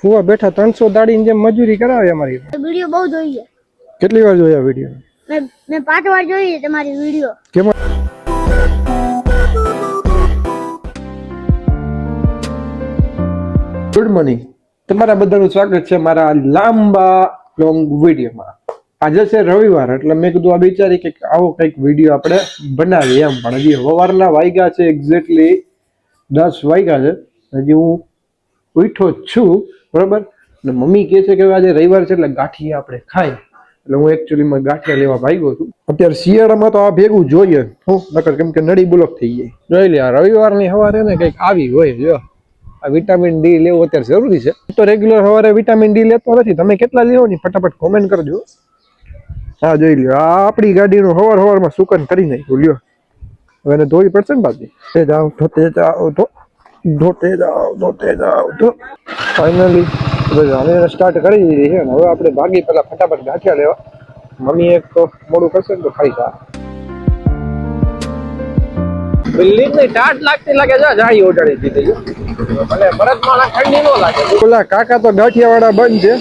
ફુવા બેઠા ત્રણસો દાડીની જેમ મજૂરી કરાવે અમારી વીડિયો બહુ જોઈએ. કેટલી વાર જોયા વીડિયો? મેં મેં પાંચ વાર જોઈ તમારી વીડિયો. કેમ? ગુડ મોર્નિંગ તમારા બધાનું સ્વાગત છે મારા લાંબા લોંગ વિડીયોમાં. આજે છે રવિવાર એટલે મેં કીધું આ વિચારી કે આવો કંઈક વીડિયો આપણે બનાવીએ એમ. પણ હજી સવારના વાગ્યા છે એક્ઝેક્ટલી દસ વાગ્યા છે. હજી હું ઉઠો છું, બરાબર? અને મમ્મી કહે છે કે આજે રવિવાર છે એટલે ગાંઠિયા આપણે ખાય એટલે હું એકચ્યુઅલીમાં ગાંઠિયા લેવા ભાગ્યો છું. અત્યારે શિયાળામાં તો આ ભેગું જોઈએ. હું, નકર કેમ કે નડી બુલક થઈ જાય જોઈ લે રવિવારની સવારે ને કંઈક આવી હોય, જો. આ વિટામિન ડી લેવું અત્યારે જરૂરી છે. તો રેગ્યુલર સવારે વિટામિન ડી લેતો નથી. તમે કેટલા લેવો ને ફટાફટ કોમેન્ટ કરજો. હા, જોઈ લ્યો. આ આપણી ગાડીનું સવાર સવારમાં સુકન કરી નાખ્યું. લ્યો. હવે એને ધોવી પડશે ને બાકી. તે તો તે જાઉં ધો ધોતે જાઓ ધોતે જાઓ. તો ફાઇનલી હવે સ્ટાર્ટ કરી દીધી છે. ને હવે આપણે ભાગી પહેલાં ફટાફટ ગાંઠિયા લેવા. મમ્મી એક તો મોડું કરશે ને તો ખાઈ જા. બિલ્ડિંગની ટાટ લાગતી લાગે છે જાળી ઓટાડી દીધી ભલે ભરતમાળા ઠંડી નો લાગે. ઓલા કાકા તો ગાંઠિયા વાળા બંધ છે.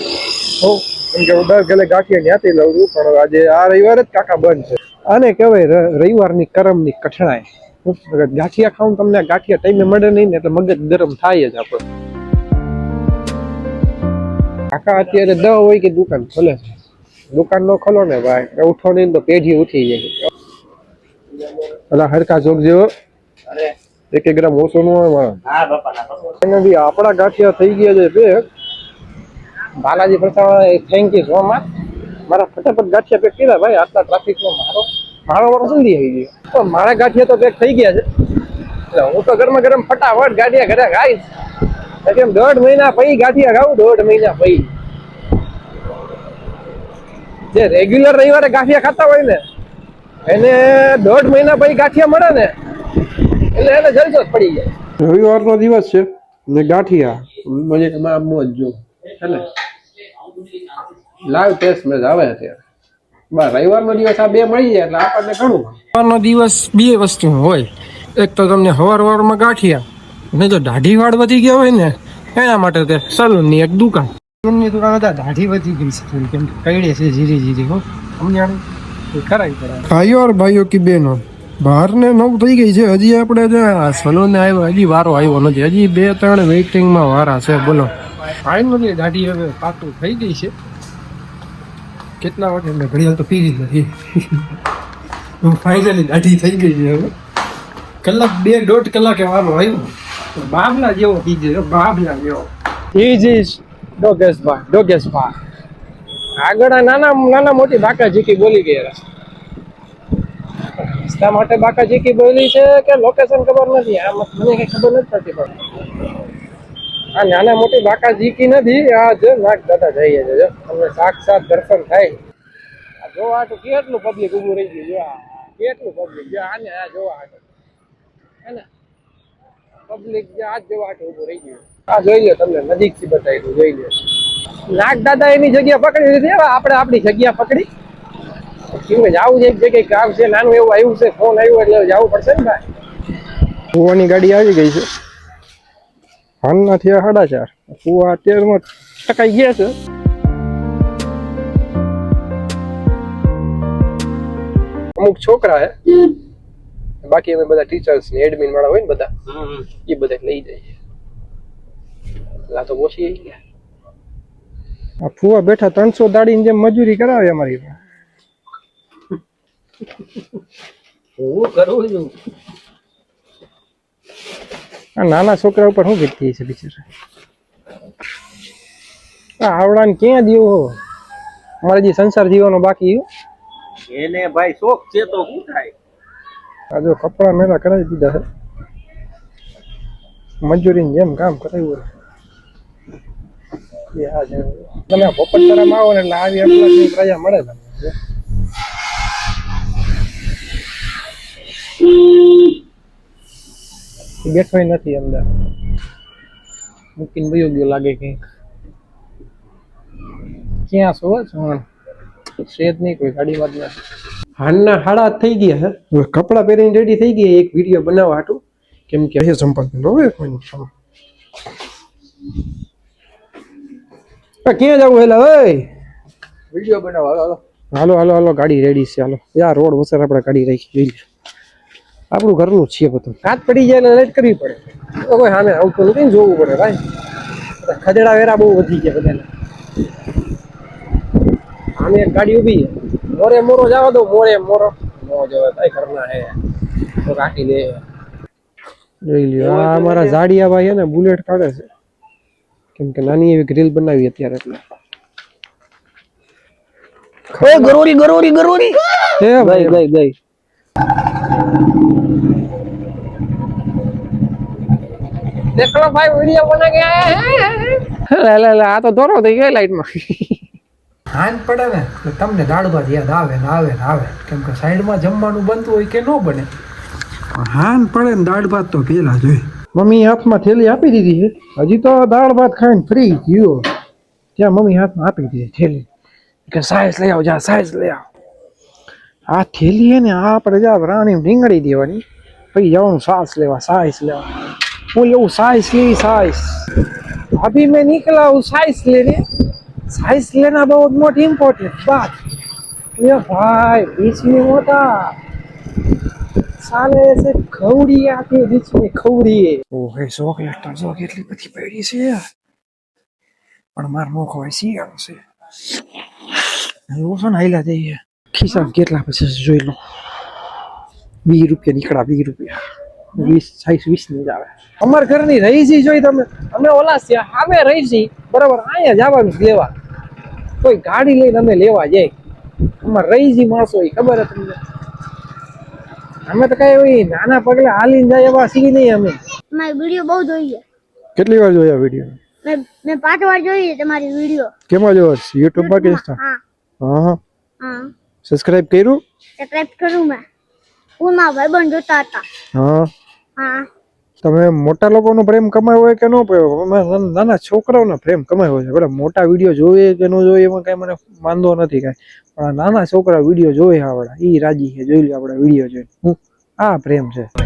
હો કેમ કે દર ગલે ગાંઠિયા ન્યાથી લઉં છું પણ આજે આ રવિવારે જ કાકા બંધ છે. આને કહેવાય રવિવારની કરમની કઠણાઈ. ગાંઠિયા ખાઉં તમને ગાંઠિયા ટાઈમે મળે નહીં ને એટલે મગજ ગરમ થાય જ આપણે. કાકા અત્યારે દહ હોય કે દુકાન ખોલે છે. દુકાન નો ખોલો ને ભાઈ ઉઠો નહીં તો પેઢી ઉઠી જાય. પેલા હરકા જોગ જેવો. એક એક ગ્રામ ઓછો નો હોય મારા આપણા ગાંઠિયા થઈ ગયા છે બે. બાલાજી પ્રસાદ થેન્ક યુ સો મચ મારા ફટાફટ ગાંઠિયા પેક કીધા ભાઈ આટલા ટ્રાફિકમાં મારો. વારો જલ્દી આવી ગયો. પણ મારા ગાંઠિયા તો પેક થઈ ગયા છે. એટલે હું તો ગરમા ગરમ ફટાફટ ગાંઠિયા ઘરે ખાઈશ. તો કેમ દોઢ મહિના પછી ગાંઠિયા ખાવું દોઢ મહિના પછી. જે રેગ્યુલર રવિવારે ગાંઠિયા ખાતા હોય ને એને દોઢ મહિના પછી ગાંઠિયા મળે ને એટલે એને જલસો જ પડી જાય. રવિવારનો દિવસ છે ને ગાંઠિયા. મને આમ મોજ જો એટલે લાઈવ ટેસ્ટ મેચ આવે અત્યારે. બસ રવિવારનો દિવસ આ બે મળી જાય એટલે આપણને ઘણું રવિવારનો દિવસ બે વસ્તુ હોય. એક તો તમને હવાર હવારમાં ગાંઠિયા ને જો દાઢી વાળ વધી ગયા હોય ને એના માટે તે સલૂનની એક દુકાન. સલૂનની દુકાન હતા દાઢી વધી ગઈ છે કેમ કે કઈડે છે જીરી જીરી હો. સમજાણું? કરાવી કરાય ભાઈઓ ઓર ભાઈઓ કે બહેનો બહાર ને નવ થઈ ગઈ છે હજી આપણે જે સલૂન આવ્યો હજી વારો આવ્યો નથી હજી બે ત્રણ વેઇટિંગમાં વારા છે બોલો. ફાઇનલી દાઢી હવે પાકું થઈ ગઈ છે. કેટલા વાગે? મેં ઘડિયાળ તો પીરી નથી. હું ફાઇનલી દાઢી થઈ ગઈ છે હવે. કલાક બે દોઢ કલાકે વારો આવ્યો. બાબલા જેવો થઈ ગયો બાબલા જેવો. ઈઝી ડોગેશભાઈ ડોગેશભાઈ આગળ નાના નાના મોટી બાકા જીકી બોલી ગયા રસ્તા માટે બાકા જીકી બોલી છે કે લોકેશન ખબર નથી? આ મને કઈ ખબર નથી પડતી પણ. આ નાના મોટી બાકા જીકી નથી, આ જો નાગ દાદા જઈએ છે. જો, તમને સાક્ષાત દર્શન થાય. આ જોવા તો કેટલું પબ્લિક ઊભું રહી ગયું જો કેટલું પબ્લિક જો આને આ જોવા હાટું હે ને? પબ્લિક જે આ જોવા તો ઊભું રહી ગયું આ જોઈ લો તમને, નજીકથી બતાવી જોઈ લો. નાગ દાદા એની જગ્યા પકડી લીધી હવે આપણે આપણી જગ્યા પકડી. કેમ જવું છે એક જગ્યાએ કામ છે નાનું એવું આવ્યું છે ફોન આવ્યો એટલે જવું પડશે ને ભાઈ? ગાડી આવી ગઈ છે. હાલના થયા સાડા ચાર. કુવા અત્યારમાં ટકાઈ ગયા છે. અમુક છોકરા હે. બાકી અમે બધા ટીચર્સ ને એડમિન વાળા હોય ને બધા, એ બધા લઈ જઈએ લા તો ઓછી ગયા. આ ફુવા બેઠા ત્રણસો દાડીની જેમ મજૂરી કરાવે અમારી હું કરું છું? આ નાના છોકરા ઉપર શું વીતી છે બિચારા? આ આવડાને ક્યાં દીવો હો? અમારે જે સંસાર જીવવાનો બાકી એને ભાઈ શોખ છે તો શું થાય? આ જો કપડા મેળા કરાવી દીધા છે. મજૂરીની જેમ કામ કરાવ્યું. તમે પોપટ પોપટપરામાં આવો ને એટલે આવી પ્રજા મળે બેઠો નથી અંદર. મૂકીને વયો ગયો લાગે કંઈક. ક્યાં છો છું શેદ નહીં કોઈ ગાડીમાં જ નથી હાલના હાડા થઈ ગયા હે. હવે કપડાં પહેરીને રેડી થઈ ગયા. એક વીડિયો બનાવવા હાટું. કેમ કે અહીંયા સંપર્ક નો હોય કોઈ ક્યાં જવું હેલા ઓય? વીડિયો બનાવો હાલો હાલો. હાલો હાલો ગાડી રેડી છે. હાલો. યાર રોડ વસર આપણે ગાડી રાખી. જોઈ લ્યો. આપણું ઘરનું છે બધું. કાચ પડી જાય એટલે લેટ કરવી પડે. તો કોઈ સામે આવતું નથી ને જોવું પડે ભાઈ. ખદેડા વેરા બહુ વધી ગયા બધાને. આમે એક ગાડી ઊભી છે. મોરે મોરો જવા દો મોરે મોરો. મો જોવે ભાઈ ઘરના હે. તો કાઢી લે જોઈ લ્યો આ અમારા ઝાડિયા ભાઈ ને બુલેટ કાઢે છે. કેમ કે નાની એવી ગ્રીલ બનાવી અત્યારે એટલે. એ ગરોરી ગરોરી ગરોરી. હે ભાઈ. ગઈ ગઈ. લો ભાઈ વિડિયો બના ગયા લે લે લે આ તો દોરો થઈ ગયો લાઈટમાં હાન પડે ને એટલે તમને દાળ યાદ આવે ને આવે ને આવે. કેમ કે સાઈડમાં જમવાનું બનતું હોય કે ન બને. હાન પડે ને દાળ ભાત તો પેલા જોઈ. મમ્મી હાથમાં થેલી આપી દીધી છે. હજી તો દાળ ભાત ખાઈને ફ્રી ગયો ત્યાં મમ્મી હાથમાં આપી દીધી થેલી. કે સાઈઝ લઈ આવ જા સાઈઝ લઈ આવ. આ થેલી હે ને આ આપણે જા રાણી રીંગણી દેવાની પછી જવાનું સાસ લેવા સાઈઝ લેવા હું લેવું સાઈઝ લી સાઈઝ अभी मैं निकला हूँ साइज लेने साइज लेना बहुत मोट इम्पोर्टेंट बात ये भाई बीच में होता साले ऐसे खौड़ी आती है बीच में खौड़ी ઓહે ચોકલેટ તો જો કેટલી બધી પડી છે પણ માર નો ખવાય શિયાળો છે એવું છે ને હાઈલા જઈએ ખિસ્સામાં કેટલા પછી જોઈ લો. વીસ રૂપિયા નીકળ્યા વીસ રૂપિયા. વીસ સાઈસ વીસની જ આવે. અમાર ઘરની છે જોઈ તમે. અમે ઓલા છે અમે રહીજી બરાબર અહીંયા જવાનું લેવા. કોઈ ગાડી લઈને અમે લેવા જાય. અમાર છે માણસો એ ખબર હે તમને? અમે તો કઈ એવી નાના પગલે હાલીને જાય એવા સી નહીં અમે. મારી વીડિયો બહુ જોઈએ કેટલી વાર જોયા વીડિયો? મેં મેં પાંચ વાર જોઈ તમારી વીડિયો. કેમાં જોવા યુટ્યુબમાં કે ઇન્સ્ટા હા હા. હા. સબસ્ક્રાઇબ કર્યું? સબસ્ક્રાઇબ કરું મેં. સ્કૂલમાં ભાઈબંધ જોતા હતા. હા. હા. તમે મોટા લોકોનો પ્રેમ કમાયો હોય કે ન કમાયો અમે નાના- છોકરાઓનો પ્રેમ કમાયો છે. બરાબર મોટા વીડિયો જોઈએ કે ન જોઈએ એમાં કઈ મને વાંધો નથી કાંઈ. પણ નાના છોકરા વીડિયો જોવે આવડા ઈ રાજી છે. જોઈ લે આપણા વીડિયો જોઈને. હું આ પ્રેમ છે.